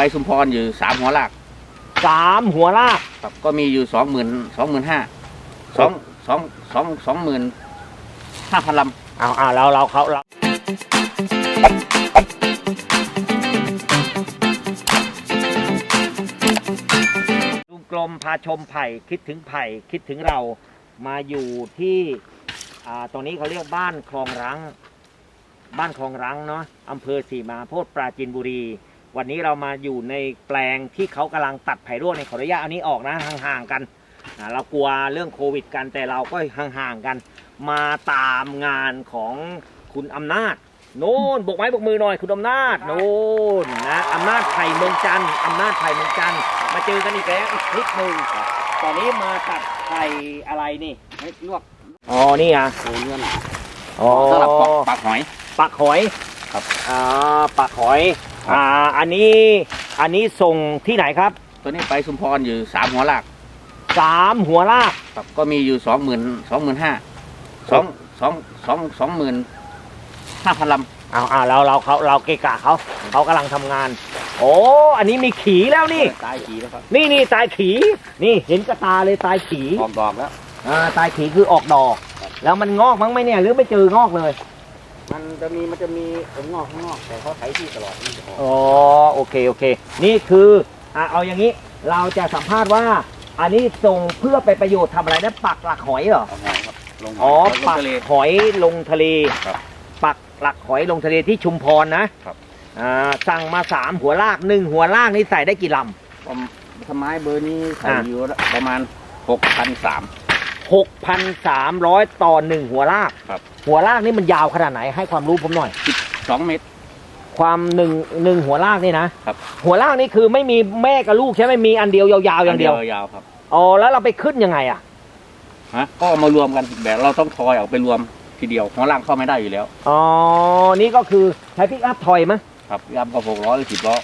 ไปชุมพรอยู่สามหัวลากสามหัวลากครับก็มีอยู่สองหมื่นสองหมื่นห้าสองสองสองสองหมื่นห้าพันลเอาเอาเราเราเขาเราลุงกลมพาชมไผ่คิดถึงไผ่คิดถึงเรามาอยู่ที่อ่าตรงนี้เขาเรียกบ้านคลองรัง บ้านคลองรังเนาะอำเภอสีมาโพธปราจีนบุรี วันนี้เรามาอยู่ในแปลงที่เขากำลังตัดไผ่ร่วงในขออนุญาตอันนี้ออกนะห่างๆกันอ่าเรากลัวเรื่องโควิด กันแต่เราก็ห่างๆกัน มาตามงานของคุณอำนาจโน่นบกไม้บกมือหน่อยคุณอำนาจโน่นนะอำนาจไผ่เมืองจันทร์อำนาจไผ่เมืองจันทร์มาเจอกันอีกแล้วอีกคลิปหนึ่งตอนนี้มาตัดไผ่อะไรนี่ำให้ลวกอ๋อนี่อะโอ้เนื้อหนาอ๋อสำหรับปอกปากหอยปักหอยครับอ่าปักหอยครับ อ่าอันนี้อันนี้ส่งที่ไหนครับตัวนี้ไปชุมพรอยู่สามหัวลากสามหัวลากครับก็มีอยู่สองหมื่นสองหมื่นห้าสองสองสองสองหมื่นห้าพันลเอาเอาเราเราเขาเราเกะกะเขาเขากำลังทำงาน โอ้อันนี้มีขีแล้วนี่ำตายขีแล้วครับนี่นี่ตายขีนี่เห็นกระตาเลยตายขีออกดอกแล้ว อ่าตายขีคือออกดอก แล้วมันงอกมั้งไหมเนี่ยหรือไม่เจองอกเลย มันจะมีมันจะมีผมงอกข้างนอก แต่เขาไถที่ตลอดมันจะออกอ๋อโอเคโอเค นี่คืออะเอาอย่างนี้เราจะสัมภาษณ์ว่า อันนี้ส่งเพื่อไปประโยชน์ทำอะไรนะปักหลักหอยเหรอ เอาหอยครับลงหอ๋อลงปักทะเล หอยลงทะเลครับปักหลักหอยลงทะเลที่ชุมพรนะครับ อ่าสั่งมาสามหัวลากหนึ่งหัวลากนี่ใส่ได้กี่ลผมทำไมเบอร์นี้ใส่อะอยู่ประมาณหกพันสามำ หกพันสามร้อยต่อหนึ่งหัวลากครับ หัวลากนี่มันยาวขนาดไหนให้ความรู้ผมหน่อย สองเมตร ความหนึ่งหนึ่งหัวลากนี่นะครับ หัวลากนี่คือไม่มีแม่กับลูกใช่ไหมมีอันเดียวยาวๆอย่างเดียวยาวๆครับอ๋อแล้วเราไปขึ้นยังไงอะฮะก็เอามารวมกันแบบเราต้องทอยออกไปรวมทีเดียวหัวล่างเข้าไม่ได้อยู่แล้วอ๋อนี่ก็คือใช้พิกอัพถอยมั้ยครับยำกับหกล้อหรือสิบล้อ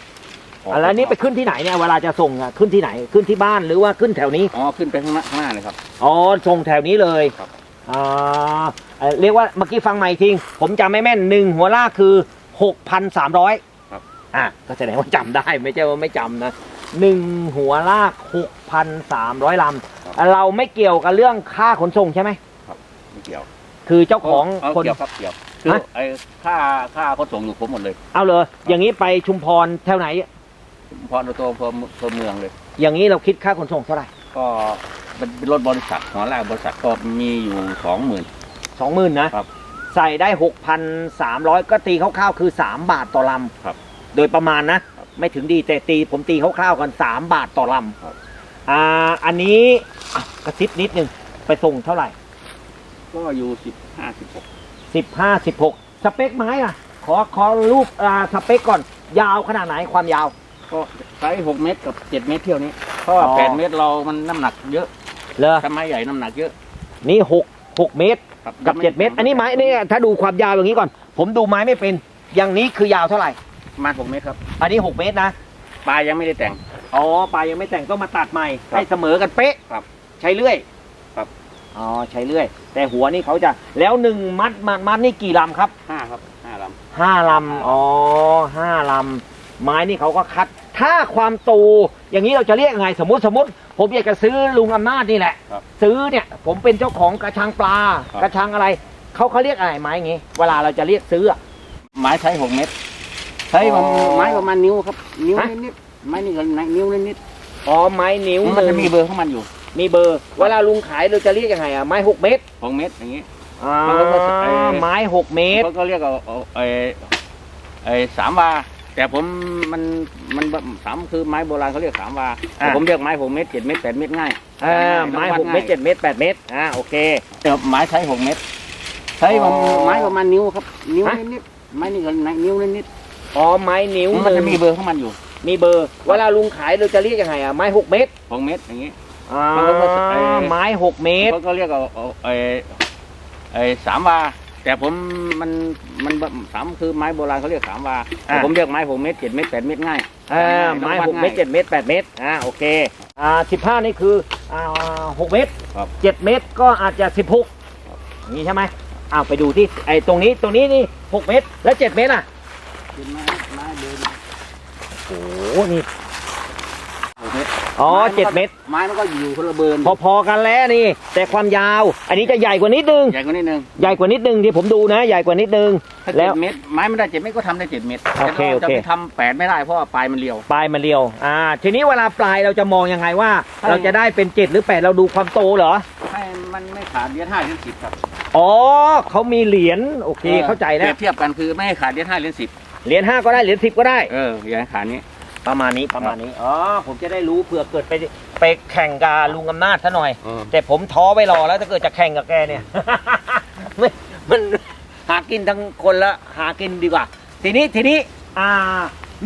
ออกแล้วนี่ไปขึ้นที่ไหนเนี่ยเวลาจะส่งอะขึ้นที่ไหนขึ้นที่บ้านหรือว่าขึ้นแถวนี้อ๋อขึ้นไปข้างหน้าข้างหน้าเลยครับ อ๋อส่งแถวนี้เลยครับ อ่าเอ่อเรียกว่าเมื่อกี้ฟังใหม่อีกทีผมจำไม่แม่นหนึ่งหัวลากคือหกพันสามร้อยครับ อะก็แสดงว่าจำได้ไม่ใช่ว่าไม่จำนะหนึ่งหัวลากหกพันสามร้อยลำเราไม่เกี่ยวกับเรื่องค่าขนส่งใช่ไหมไม่เกี่ยวคือเจ้าของเอาคน เกี่ยวครับเกี่ยวคือฮะ ไอ้ค่าค่าเขาส่งอยู่ผมหมดเลย เอาเลยอย่างนี้ไปชุมพรแถวไหน พอตัวตัวตัวเมืองเลย อย่างนี้เราคิดค่าขนส่งเท่าไหร่ก็เป็นเป็นรถบริษัทหัวล่างบริษัทก็มีอยู่สองหมื่น สองหมื่นนะครับ ใส่ได้หกพันสามร้อยก็ตีคร่าวๆคือสามบาทต่อลครับำโดยประมาณนะ ไม่ถึงดีแต่ตีผมตีคร่าวๆกันสามบาทต่อลครับำอ่าอันนี้อะกระซิบนิดนึงไปส่งเท่าไหร่ ก็อยู่สิบห้าสิบหกสิบห้าสิบหกสเปคไม้อะ ขอขอรูปอ่าสเปคก่อน ยาวขนาดไหนความยาว ก็ไซส์หกเมตรกับเจ็ดเมตรเที่ยวนี้เพราะว่าอ๋อ แปดเมตรเรามันน้ำหนักเยอะเลยถ้าไม้ใหญ่น้ำหนักเยอะนี่หกหกเมตร ครับกับเจ็ดเมตร อันนี้ไม้นี่ถ้าดูความยาวอย่างนี้ก่อน ผมดูไม้ไม่เป็น อย่างนี้คือยาวเท่าไหร่ ประมาณหกเมตรครับอันนี้หกเมตรนะ ปลายยังไม่ได้แต่ง อ๋อปลายยังไม่แต่งต้องมาตัดใหม่ ครับให้เสมอกันเป๊ะครับใช้เลื่อยครับ อ๋อใช้เลื่อย แต่หัวนี่เขาจะ แล้วหนึ่งมัดมัดมัดนี่กี่ลำครับห้าครับห้าลห้าลำ อ๋อห้าลำ ไม้นี่เขาก็คัด ถ้าความโตอย่างนี้เราจะเรียกยังไง สมมติสมมติ ผมอยากจะซื้อลุงอำนาจนี่แหละ ครับซื้อเนี่ยผมเป็นเจ้าของกระชังปลา ครับ กระชังอะไรเขาเขาเรียกอะไรไม้อย่างงี้ เวลาเราจะเรียกซื้ออะำไม้ใช้หกเมตรใช้ประมาณอ๋อไม้ประมาณนิ้วครับ นิ้วฮะ นิดๆไม้นี่ก็นิ้วนิดอ๋อไม้นิ้วๆหมันจะนึ่งมีเบอร์ของมันอยู่มีเบอร์ เวลาลุงขายเราจะเรียกยังไงอะไม้หกเมตรหกเมตรอย่างงี้ อ่ามันก็ไอ้ไม้หกเมตร เขาก็เรียกเอาเอาไอ้ไอ้สามวา แต่ผมมันมันสามคือไม้โบราณเขาเรียกสามวาแต่อะผมเรียกไม้หกเมตรเจ็ดเมตรแปดเมตรง่ายอ่าไม้หกเมตรเจ็ดเมตรแปดเมตรอ่าโอเคแต่ไม้ใช้หกเมตรใช้ประมาณอ๋อไม้ประมาณนิ้วครับ นิ้วฮะนิดๆไม้นี่ก็นิ้วนิดอ๋อไม้นิ้วๆหมันจะงมีเบอร์ของมันอยู่ มีเบอร์เวลาลุงขายเราจะเรียกยังไงอะไม้หกเมตรหกเมตรอย่างงี้อ่ามันก็ไอ้ไม้หกเมตรเขาก็เรียกเอาเอาไอ้ไอ้สามวา แต่ผมมันมันสามคือไม้โบราณเขาเรียกสามวาแต่อะผมเรียกไม้หกเมตรเจ็ดเมตรแปดเมตรง่ายอ่าไม้หกเมตรเจ็ดเมตรแปดเมตรอ่าโอเคอ่าสิบห้านี่คืออ่าหกเมตรครับเจ็ดเมตรก็อาจจะสิบหกครับนี่ใช่ไหมอ้าวไปดูที่ไอ้ตรงนี้ตรงนี้นี่หกเมตรและเจ็ดเมตรอะเป็นไม้ไม้เดินโอ้โหนี่หก เมตรอ๋อเจ็ดเมตร ไม้มันก็อยู่คนละเบิร์นพอๆกันแล้วนี่ แต่ความยาว อันนี้จะใหญ่กว่านิดนึง ใหญ่กว่านิดนึงใหญ่กว่านิดนึงที่ผมดูนะ ใหญ่กว่านิดนึง ถ้าแล้เจ็ว ดเมตรไม้ไม่ได้เจ็ดเมตรก็ทำได้เจ็ดเมตรโอเคแต่ราจะโอเคไปทำแปดไม่ได้เพราะว่าปลายมันเรียว ปลายมันเรียว อ่า ทีนี้เวลาปลายเราจะมองยังไงว่า ใช่ เราจะได้เป็นเจ็ดหรือแปดเราดูความโตเหรอ ให้มันไม่ขาดเหรียญห้าเหรียญสิบครับอ๋อเขามีเหรียญโอเคเข้าใจเปแล้รีวยบเทียบกันคือไม่ให้ขาดเหรียญห้าเหรียญสิบเหรียญห้าก็ได้เหรียญสิบก็ได้ เอออย่าให้ขาดนี้ ประมาณนี้ประมาณนี้อ๋อผมจะได้รู้เผื่อเกิดไปไปแข่งกับลุงอำนาจซะหน่อยแต่ผมท้อไว้รอแล้วถ้าเกิดจะแข่งกับแกเนี่ย ไม่มันหากินทั้งคนละหากินดีกว่า ทีนี้ทีนี้ อ่า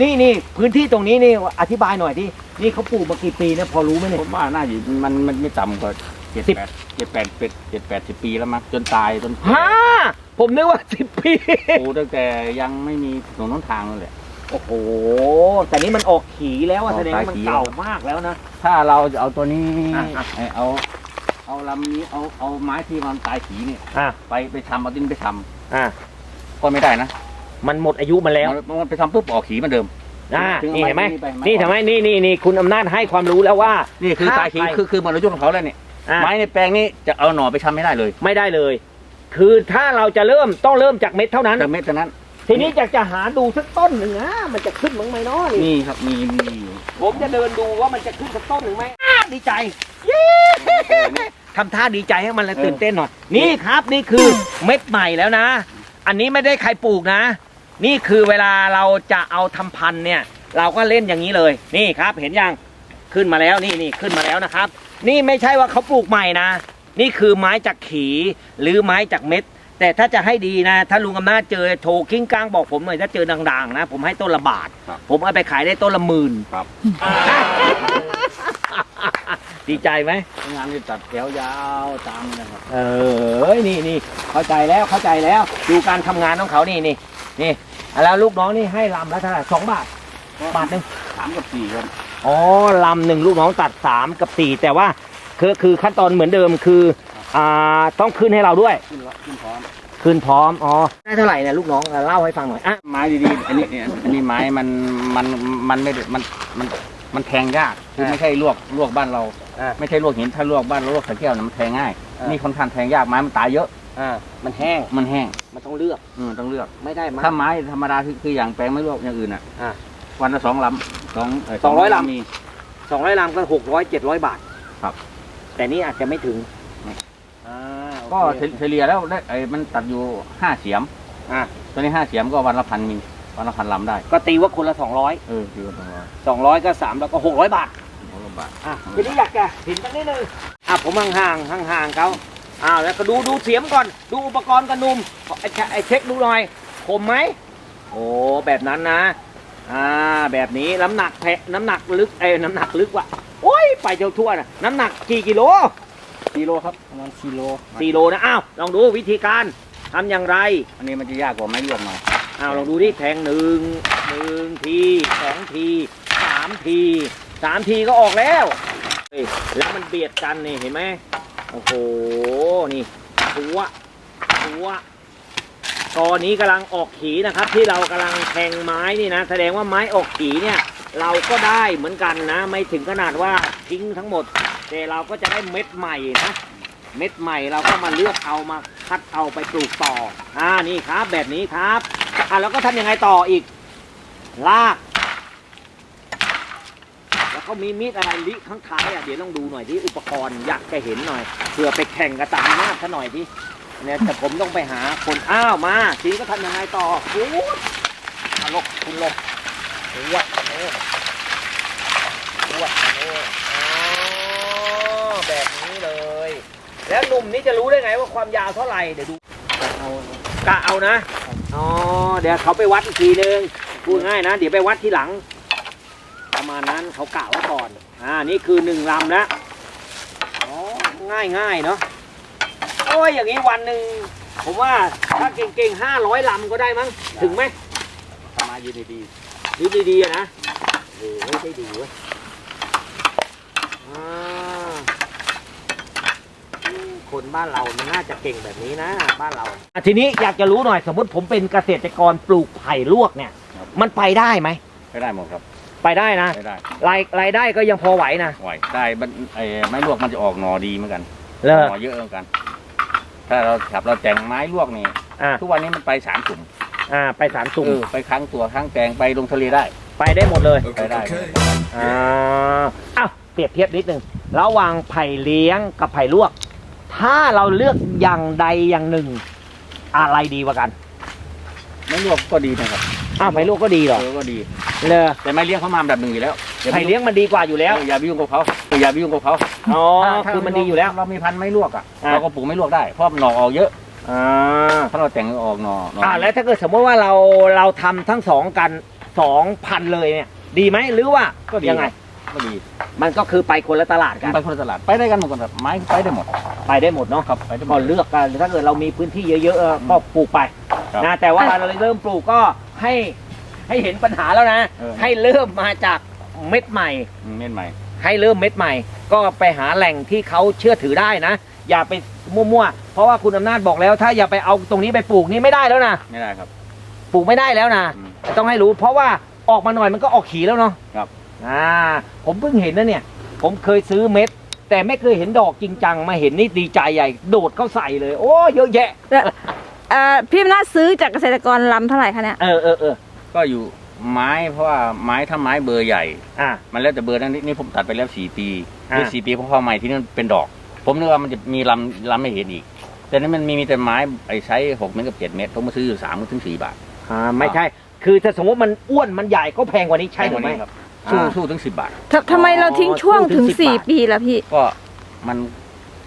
นี่นี่พื้นที่ตรงนี้นี่อธิบายหน่อยที่นี่เขาปลูกมากี่ปีนะพอรู้ไหมเนี่ย ผมว่าน่าอยู่มันมันไม่ต่ำกว่าเจ็ดสิบ แปดเจ็ดแปดเป็ดเจ็ดแปดสิบปีแล้วมั้งจนตายจนฮ่าผมนึกว่าสิบปี ปลูกตั้งแต่ยังไม่มีถนนหนทางนั่นแหละ โอ้โห แต่นี่มันออกขีแล้วอะออกแสดงว่ามันขีเก่ามากแล้วนะ ถ้าเราจะเอาตัวนี้อะอะ เอ่อเอา เอาลำนี้เอาเอาไม้ที่มันตายขีเนี่ยอะไปไปทำเอาดินไปทอะำก็ไม่ได้นะมันหมดอายุมาแล้วมันมันไปทำปุ๊บออกขีเหมันเดิม อ่าถึงนี่เห็นไหมเอาไม้ นี่นี่เห็นไปไหมนี่นี่นี่คุณอำนาจให้ความรู้แล้วว่า นี่คือถ้าตายขีไปคือคือหมดอายุของเขาแล้วเนี่ยอะไม้ในแปลงนี้จะเอาหน่อไปทำไม่ได้เลยไม่ได้เลย คือถ้าเราจะเริ่มต้องเริ่มจากเม็ดเท่านั้น แต่เม็ดเท่านั้น ทีนี้อยากจะหาดูสักต้นหนึ่งนะมันจะขึ้นมั้งไหมเนาะนี่นี่ครับมีมีอยู่ผมจะเดินดูว่ามันจะขึ้นสักต้นหนึ่งไหมอ้าดีใจเย้ทำท่าดีใจให้มันเลยตื่นเต้นหน่อยนี่ครับนี่คือเม็ดใหม่แล้วนะ อันนี้ไม่ได้ใครปลูกนะ นี่คือเวลาเราจะเอาทำพันธุ์เนี่ย เราก็เล่นอย่างนี้เลยนี่ครับ เห็นยังขึ้นมาแล้วนี่นี่ขึ้นมาแล้วนะครับ นี่ไม่ใช่ว่าเขาปลูกใหม่นะ นี่คือไม้จากขีหรือไม้จากเม็ด แต่ถ้าจะให้ดีนะ ถ้าลุงอำนาจเจอโทรกิ้งก้างบอกผมหน่อยถ้าเจอดังๆนะ ผมให้ต้นละบาท ครับ ผมเอาไปขายได้ต้นละหมื่น ครับ ดีใจไหม งานที่ตัดแถวยาวตามนะครับ เออนี่นี่เข้าใจแล้วเข้าใจแล้ว ดูการทำงานของเขานี่นี่นี่แล้วลูกน้องนี่ให้ลำละเท่าไหร่สองบาทบาทหนึ่งสามกับสี่ครับ อ๋อลำหนึ่งลูกน้องตัดสามกับสี่แต่ว่าคือคือขั้นตอนเหมือนเดิมคือ อ่าต้องขึ้นให้เราด้วย ขึ้นละขึ้นพร้อมขึ้นพร้อมอ๋อได้เท่าไหร่เนี่ยลูกน้องเล่าให้ฟังหน่อยอะไม้ดีๆอันนี้เนี่ยอันนี้ไม้มันมันมันไม่ได้มันมันมันแทงยากคือไม่ใช่ลวกลวกบ้านเรา อ่า ไม่ใช่ลวกหินถ้าลวกบ้านเราลวกสะแก้วเนี่ยมันแทงง่ายอ่านี่ นี่ค่อนข้างแทงยากไม้มันตายเยอะ อ่า มันแห้ง มันแห้งมันต้องเลือก อืมต้องเลือก ไม่ได้มา ถ้าไม้ธรรมดาคือคืออย่างแปลงไม่ลวกอย่างอื่นอะอ่าวันละสองลำสองเสองร้อยลำ มี สองร้อยลำก็หกร้อยเจ็ดร้อยบาทครับ แต่นี่อาจจะไม่ถึงอืมอ่าโอ ก็เคเฉลี่ยแล้วได้ไอ้มันตัดอยู่ห้าเสียมอะตัวนี้ห้าเสียมก็วันละพันมีวันละพันลำได้ ก็ตีว่าคนละสองร้อยเออคือสองร้อยสองร้อยก็สามแล้วก็หกร้อยบาทสองร้อยบาทอะทีนี้อยากจะเห็นสักนิดนึงอะผมห่างๆห่างๆเขาอ้าวแล้วก็ดูดูเสียมก่อน ดูอุปกรณ์กันหนุ่มไอ้เชไอ้เช็คดูหน่อยคมไหมโอ้แบบนั้นนะ อ่าแบบนี้น้ำหนักแพะน้ำหนักลึกเอ้ยน้ำหนักลึกว่ะโอ้ยไปเจ้าทั่วนะน้ำหนักกี่กิโล กิโลครับประมาณกิโลสี่โลนะอ้าวลองดูวิธีการทำอย่างไรอันนี้มันจะยากกว่าไม้ลวกหน่อยอ้าวลองดูดิแทงหนึ่งหนึ่งทีสองทีสามทีสามทีก็ออกแล้วเฮ้ยแล้วมันเบียดกันนี่เห็นไหมโอ้โหนี่ตัวตัวตอนนี้กำลังออกขีนะครับ ที่เรากำลังแทงไม้นี่นะแสดงว่าไม้ออกขีเนี่ย เราก็ได้เหมือนกันนะ ไม่ถึงขนาดว่าทิ้งทั้งหมด แต่เราก็จะได้เม็ดใหม่นะ เม็ดใหม่เราก็มาเลือกเอามาคัดเอาไปปลูกต่อ อ่านี่ครับ แบบนี้ครับอะแล้วก็ทำยังไงต่ออีกลาก แล้วก็มีมีดอะไรลิข้างท้ายอะเดี๋ยวต้องดูหน่อยที่อุปกรณ์อยากจะเห็นหน่อยเผื่อไปแข่งกับตามหน้าซะหน่อยที่เนี่ยแต่ผมต้องไปหาคนอ้าวมาทีก็ทำยังไงต่อพูดอะลกคุณลกปวดโอ้ปวดโอ้อ๋อแบบนี้เลย แล้วหนุ่มนี่จะรู้ได้ไงว่าความยาวเท่าไหร่เดี๋ยวดูเอากะเอานะอ๋อเดี๋ยวเขาไปวัดอีกทีนึงพูดง่ายนะ เดี๋ยวไปวัดทีหลัง ประมาณนั้นเขากะไว้ก่อนอ่านี่คือหนึ่งลำแล้วอ๋อง่ายง่ายๆเนาะโอ้ยอย่างนี้วันหนึ่งผมว่าถ้าเก่งๆห้าร้อยลำก็ได้มั้งถึงไหมทำมายืนดียืดดีๆอะนะโอ้โหได้ดีเว้ยอ่า คนบ้านเรามันน่าจะเก่งแบบนี้นะบ้านเราอะทีนี้อยากจะรู้หน่อยสมมติผมเป็นเกษตรกรปลูกไผ่ลวกเนี่ยมันไปได้ไหมๆไม่ได้หมดครับไปได้นะไม่ได้รายรายได้ก็ยังพอไหวนะไหวได้มันไอ้ไม้ลวกมันจะออกหน่อดีเหมือนกันเลอหน่อเยอะเหมือนกัน ถ้าเราขับเราแต่งไม้ลวกนี่อ่าทุกวันนี้มันไปสามถุงอ่าไปสามสุ่มเออไปครั้งตัวครั้งแตงไปลงทะเลได้ไปได้หมดเลย ไปได้อ่าอ้าวเปรียบเทียบนิดนึงระหว่างไผ่เลี้ยงกับไผ่ลวก ถ้าเราเลือกอย่างใดอย่างหนึ่ง อะไรดีกว่ากันไม้ลวกก็ดีนะครับอ้าวไผ่ลวกก็ดีเหรอเออก็ดี เลยแต่ไม้เลี้ยงเขามาอันดับหนึ่งอยู่แล้วอาไผ่ปเลี้ยงมันดีกว่าอยู่แล้วเอออย่าไปยุ่งกับเขาเอออย่าไปยุ่งกับเขาอ๋อถ้าถ้าคือมันดีอยู่แล้ว เรามีพันธุ์ไม้ลวกอะอะเราก็ปลูกไม้ลวกได้เพราะหน่อออกเยอะอ่าถ้าเราแต่งออกหน่อหน่ออ่าแล้วถ้าเกิดสมมติว่าเราเราทำทั้งสองกันสองพันเลยเนี่ย ดีไหมหรือว่าก็ดียังไง ก็ดี มันก็คือไปคนละตลาดกัน ไปคนละตลาดไปได้กันหมดกันครับไม้ไปได้หมด ไปได้หมดเนาะครับไปได้หมก็ด เลือกกันถ้าเกิดเรามีพื้นที่เยอะๆเออก็ปลูกไปครับนะแต่ว่าเราเริ่มปลูกก็ให้ให้เห็นปัญหาแล้วนะ เออ ให้เริ่มมาจากเม็ดใหม่ อืมเม่นใหม่ ให้เริ่มเม็ดใหม่ ก็ไปหาแหล่งที่เขาเชื่อถือได้นะ อย่าไปมั่วๆ เพราะว่าคุณอำนาจบอกแล้ว ถ้าอย่าไปเอาตรงนี้ไปปลูกนี่ไม่ได้แล้วนะไม่ได้ครับ ปลูกไม่ได้แล้วนะ อืม ต้องให้รู้ เพราะว่าออกมาหน่อยมันก็ออกขีแล้วเนาะครับ อ่าผมเพิ่งเห็นนะเนี่ย ผมเคยซื้อเม็ด แต่ไม่เคยเห็นดอกจริงจังมาเห็นนี่ดีใจใหญ่ โดดเข้าใส่เลย โอ้เยอะแยะแล้วเอ่อพี่อำนาจซื้อจากเกษตรกรลำเท่าไหร่คะเนี่ย เออเออเออก็อยู่ไม้เพราะว่าไม้ถ้าไม้เบอร์ใหญ่ อ่า มันแล้วแต่เบอร์นั้นนี่นี่ผมตัดไปแล้วสี่ปีอ่านี่สี่ปีเพราะพอใหม่ที่นั่นเป็นดอก ผมนึกว่ามันจะมีลำลำไม่เห็นอีก แต่นี่มันมีมีแต่ไม้ไอ้ใช้หกเมตรกับเจ็ดเมตรผมมาซื้ออยู่สามถึงสี่บาท อ่าไม่ใช่ คือถ้าสมมติมันอ้วนมันใหญ่ก็แพงกว่านี้ใช่หรือไม่ แพงกว่านี้ครับ สู้อ่าสู้ถึงสิบบาท ทำทำไมเราทิ้งช่วงถึงพูดถึงสี่10บาทปีแล้วพี่ ก็มัน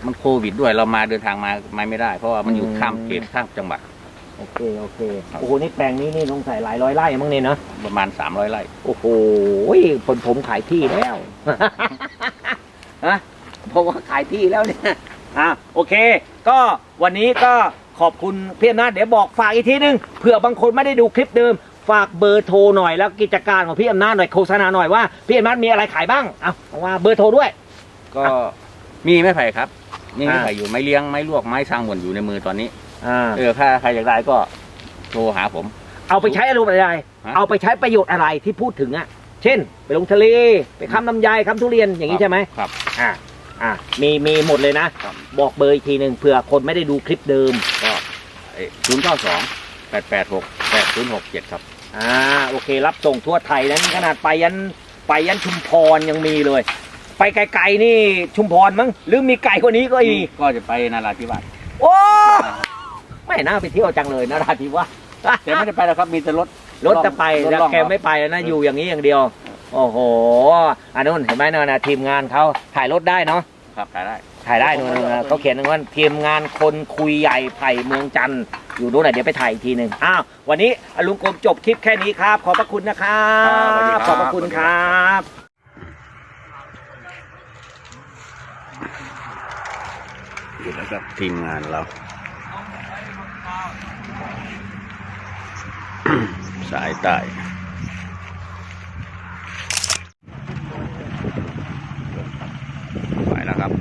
มันโควิดด้วยเรามาเดินทางมามาไม่ได้ เพราะว่ามันอยู่อืมข้ามเขตข้ามจังหวัด โอเคโอเคครับ โอ้โหนี่แปลงนี้นี่ต้องใส่หลายร้อยไร่มั้งเนี่ยเนาะประมาณสามร้อยไร่ โอ้โหผลผมขายที่แล้วฮะเพราะว่าขายที่แล้วเนี่ยอะโอเค ก็วันนี้ก็ขอบคุณพี่อำนาจเดี๋ยวบอกฝากอีกทีนึงเผื่อบางคนไม่ได้ดูคลิปเดิม ฝากเบอร์โทรหน่อยแล้วกิจการของพี่อำนาจหน่อยโฆษณาหน่อยว่าพี่อำนาจมีอะไรขายบ้างเอาเอาว่าเบอร์โทรด้วย ก็มีไม้ไผ่ครับมีไม้อ่าไผ่อยู่ไม้เลี้ยงไม้ลวกไม้สร้างหวนอยู่ในมือตอนนี้อ่าเออถ้าใครอยากได้ก็โทรหาผม เอาไปใช้อารมณ์อะไรฮะเอาไปใช้ประโยชน์อะไรที่พูดถึงอะ เช่น ไปลงทะเลไปค้ำลำไยค้ำทุเรียนอย่างนี้ใช่ไหมครับอ่าอ่ามีมีหมดเลยนะครับบอกเบอร์อีกทีหนึ่งเผื่อคนไม่ได้ดูคลิปเดิมก็ศูนย์เก้าสองแปดแปดหกแปดศูนย์หกเจ็ดครับ อ่าโอเค รับส่งทั่วไทยนั้นขนาดไปยันไปยันชุมพรยังมีเลย ไปไกลๆนี่ชุมพรมั้งหรือมีไกลกว่านี้ก็อีกก็จะไปนาราธิวาสโอ้ไม่น่าไปเที่ยวจังเลยนะราธิวาสแต่ไม่ได้ไปแล้วครับมีแต่รถรถจะไปรถแล้วล่องแกไม่ไปแล้วนะอยู่อย่างนี้อย่างเดียว โอ้โหอันนู้นเห็นไหมนะนะทีมงานเขาถ่ายรถได้เนาะครับขายได้ถ่ายได้นู่นนะเขาเขียนว่าทีมงานคนคุยใหญ่ไผ่เมืองจันทร์ อยู่นู้นนะเดี๋ยวไปถ่ายอีกทีหนึ่งอ้าววันนี้ลุงกรมจบคลิปแค่นี้ครับ ขอบพระคุณนะครัครับสวัสดีบครับขอบพระคุณครับอยู่แล้วครับทีมงานเราสายใต้ไปแล้วครับ